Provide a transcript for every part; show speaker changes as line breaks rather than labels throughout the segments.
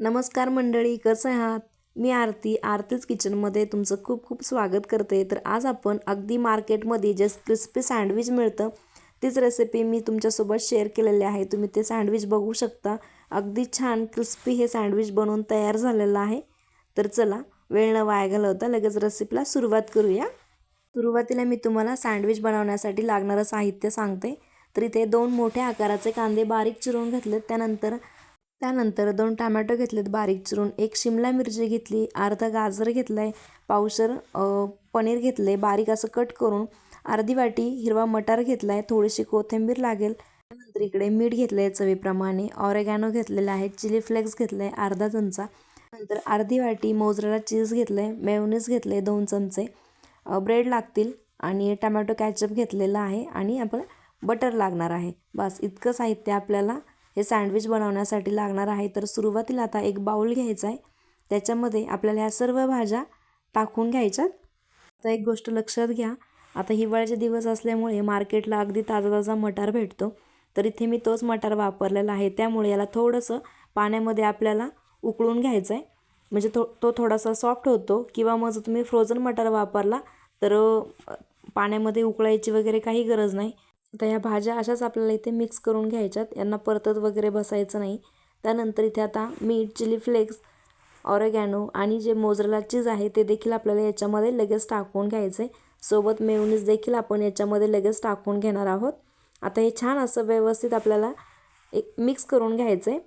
नमस्कार मंडळी कसं आहात? मी आरती आरतीच किचनमध्ये तुमचं खूप खूप स्वागत करते. तर आज आपण अगदी मार्केटमध्ये जे क्रिस्पी सँडविच मिळतं तीच रेसिपी मी तुमच्यासोबत शेअर केलेली आहे. तुम्ही ते सँडविच बघू शकता. अगदी छान क्रिस्पी हे सँडविच बनवून तयार झालेलं आहे. तर चला वेळ न वाया घालवता लगेच रेसिपीला सुरुवात करूया. सुरुवातीला मी तुम्हाला सँडविच बनवण्यासाठी लागणारं साहित्य सांगते. तर इथे दोन मोठ्या आकाराचे कांदे बारीक चिरून घेतलेत. त्यानंतर त्यानंतर दोन टमॅटो घेतलेत बारीक चिरून. एक शिमला मिरची घेतली अर्धा गाजर घेतलं आहे पावसर पनीर घेतले बारीक असं कट करून अर्धी वाटी हिरवा मटार घेतला आहे थोडीशी कोथिंबीर लागेल. त्यानंतर इकडे मीठ घेतलं आहे चवीप्रमाणे ऑरेगॅनो घेतलेलं आहे चिली फ्लेक्स घेतलं आहे अर्धा चमचा. नंतर अर्धी वाटी मोजरेला चीज घेतलं आहे मेवनीस घेतले आहे दोन चमचे. ब्रेड लागतील आणि टमॅटो कॅचअप घेतलेलं आहे आणि आपण बटर लागणार आहे. बस इतकं साहित्य आपल्याला हे सँडविच बनवण्यासाठी लागणार आहे. तर सुरुवातीला आता एक बाऊल घ्यायचा आहे. त्याच्यामध्ये आपल्याला ह्या सर्व भाज्या टाकून घ्यायच्यात आता एक गोष्ट लक्षात घ्या. आता हिवाळ्याचे दिवस असल्यामुळे मार्केटला अगदी ताजा ताजा मटार भेटतो. तर इथे मी तोच मटार वापरलेला आहे. त्यामुळे याला थोडंसं पाण्यामध्ये आपल्याला उकळून घ्यायचं आहे. म्हणजे थो तो थोडासा सॉफ्ट होतो किंवा मग जर तुम्ही फ्रोझन मटार वापरला तर पाण्यामध्ये उकळायची वगैरे काही गरज नाही. आता ह्या भाज्या अशाच आपल्याला इथे मिक्स करून घ्यायच्यात. यांना परतत वगैरे बसायचं नाही. त्यानंतर इथे आता मीठ चिली फ्लेक्स ऑरेगॅनो आणि जे मोजरेला चीज आहे ते देखील आपल्याला याच्यामध्ये लगेच टाकून घ्यायचं आहे सोबत मेवनीज देखील आपण याच्यामध्ये लगेच टाकून घेणार आहोत. आता हे छान असं व्यवस्थित आपल्याला एक मिक्स करून घ्यायचं आहे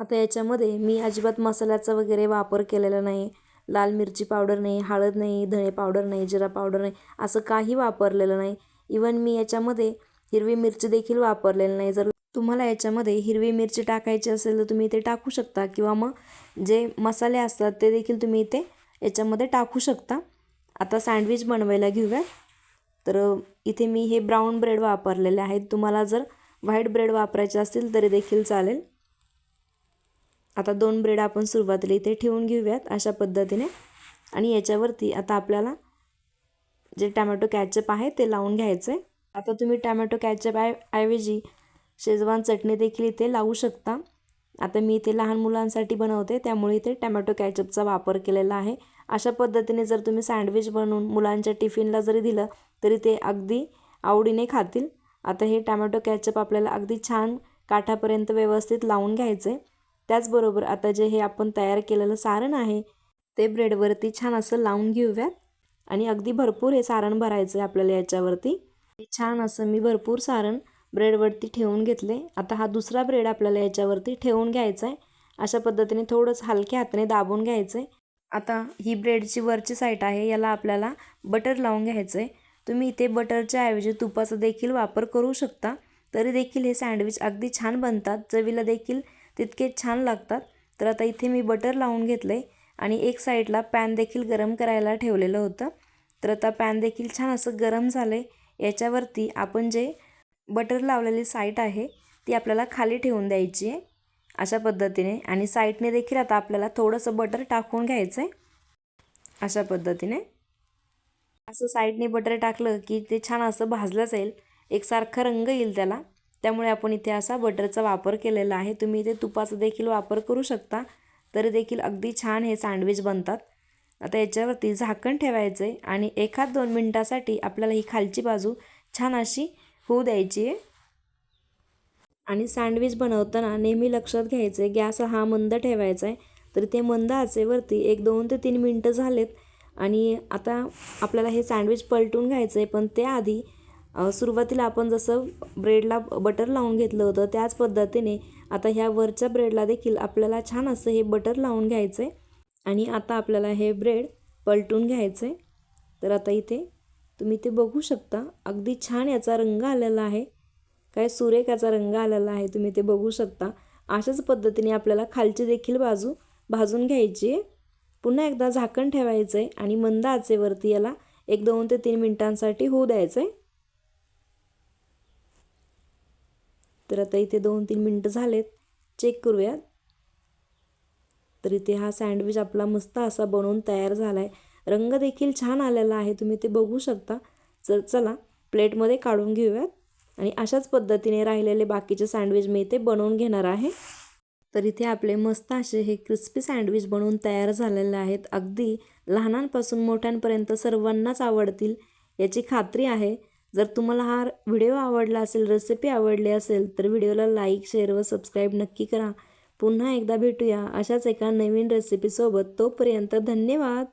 आता याच्यामध्ये मी अजिबात मसाल्याचा वगैरे वापर केलेला नाही. लाल मिरची पावडर नाही हळद नाही धणे पावडर नाही जिरा पावडर नाही असं काही वापरलेलं नाही. इवन मी याच्यामध्ये हिरवी मिरची देखील वापरलेली नाही. जर तुम्हाला याच्यामध्ये हिरवी मिरची टाकायची असेल तर तुम्ही इथे टाकू शकता किंवा मग जे मसाले असतात ते देखील तुम्ही इथे याच्यामध्ये टाकू शकता. आता सँडविच बनवायला घेऊया. तर इथे मी हे ब्राऊन ब्रेड वापरलेले आहेत. तुम्हाला जर व्हाईट ब्रेड वापरायचे असतील तरी देखील चालेल. आता दोन ब्रेड आपण सुरुवातीला इथे ठेवून घेऊयात अशा पद्धतीने. आणि याच्यावरती आता आपल्याला जे टॅमॅटो कॅचअप आहे ते लावून घ्यायचं आहे आता तुम्ही टॅमॅटो कॅचअप आय ऐवजी शेजवान चटणी देखील इथे लावू शकता. आता मी इथे लहान मुलांसाठी बनवते त्यामुळे इथे टॅमॅटो कॅचअपचा वापर केलेला आहे. अशा पद्धतीने जर तुम्ही सँडविच बनवून मुलांच्या टिफिनला जरी दिलं तरी ते अगदी आवडीने खातील. आता हे टॅमॅटो कॅचअप आपल्याला अगदी छान काठापर्यंत व्यवस्थित लावून घ्यायचं आहे त्याचबरोबर आता जे हे आपण तयार केलेलं सारण आहे ते ब्रेडवरती छान असं लावून घेऊयात. आणि अगदी भरपूर हे सारण भरायचं आहे आपल्याला याच्यावरती. छान असं मी भरपूर सारण ब्रेडवरती ठेवून घेतले. आता हा दुसरा ब्रेड आपल्याला याच्यावरती ठेवून घ्यायचा आहे. अशा पद्धतीने थोडंच हलक्या हाताने दाबून घ्यायचं आहे. आता ही ब्रेडची वरची साईट आहे याला आपल्याला बटर लावून घ्यायचं आहे. तुम्ही इथे बटरच्या ऐवजी तुपाचा देखील वापर करू शकता. तरी देखील हे सँडविच अगदी छान बनतात. चवीला देखील तितके छान लागतात. तर आता इथे मी बटर लावून घेतलं आहे आणि एक साईडला पॅन देखील गरम करायला ठेवलेलं होतं. तर आता पॅन देखील छान असं गरम झालं आहे याच्यावरती आपण जे बटर लावलेली साईट आहे ती आपल्याला खाली ठेवून द्यायची आहे अशा पद्धतीने. आणि साईटने देखील आता आपल्याला थोडंसं बटर टाकून घ्यायचं आहे अशा पद्धतीने. असं साईडने बटर टाकलं की ते छान असं भाजलं जाईल. एकसारखा रंग येईल त्याला. त्यामुळे आपण इथे असा बटरचा वापर केलेला आहे. तुम्ही इथे तुपाचा देखील वापर करू शकता. तरी देखील अगदी छान हे सँडविच बनतात. आता याच्यावरती झाकण ठेवायचं आहे आणि एखाद दोन मिनटासाठी आपल्याला ही खालची बाजू छान अशी होऊ द्यायची आहे. आणि सँडविच बनवताना नेहमी लक्षात घ्यायचं आहे गॅस हा मंद ठेवायचा आहे तर ते मंद आचेवरती एक दोन ते तीन मिनटं झालेत. आणि आता आपल्याला हे सँडविच पलटून घ्यायचं आहे पण त्याआधी सुरुवातीला आपण जसं ब्रेडला बटर लावून घेतलं होतं त्याच पद्धतीने आता ह्या वरच्या ब्रेडला देखील आपल्याला छान असं हे बटर लावून घ्यायचं आहे आणि आता आपल्याला हे ब्रेड पलटून घ्यायचं आहे तर आता इथे तुम्ही ते बघू शकता अगदी छान याचा रंग आलेला आहे. काय सुरेख याचा रंग आलेला आहे तुम्ही ते बघू शकता. अशाच पद्धतीने आपल्याला खालची देखील बाजू भाजून घ्यायची आहे. पुन्हा एकदा झाकण ठेवायचं आहे आणि मंद आचेवरती याला एक दोन ते तीन मिनटांसाठी होऊ द्यायचं आहे तर आता इथे दोन तीन मिनटं झालेत. चेक करूयात. तर इथे हा सँडविच आपला मस्त असा बनवून तयार झाला आहे रंग देखील छान आलेला आहे. तुम्ही ते बघू शकता. चल चला प्लेटमध्ये काढून घेऊयात. आणि अशाच पद्धतीने राहिलेले बाकीचे सँडविच मी इथे बनवून घेणार आहे. तर इथे आपले मस्त असे हे क्रिस्पी सँडविच बनवून तयार झालेले आहेत. अगदी लहानांपासून मोठ्यांपर्यंत सर्वांनाच आवडतील याची खात्री आहे. जर तुम्हाला हा व्हिडिओ आवडला असेल रेसिपी आवडली असेल तर व्हिडिओला लाईक शेअर व सबस्क्राईब नक्की करा. पुन्हा एकदा भेटूया अशाच एका नवीन रेसिपीसोबत तोपर्यंत धन्यवाद!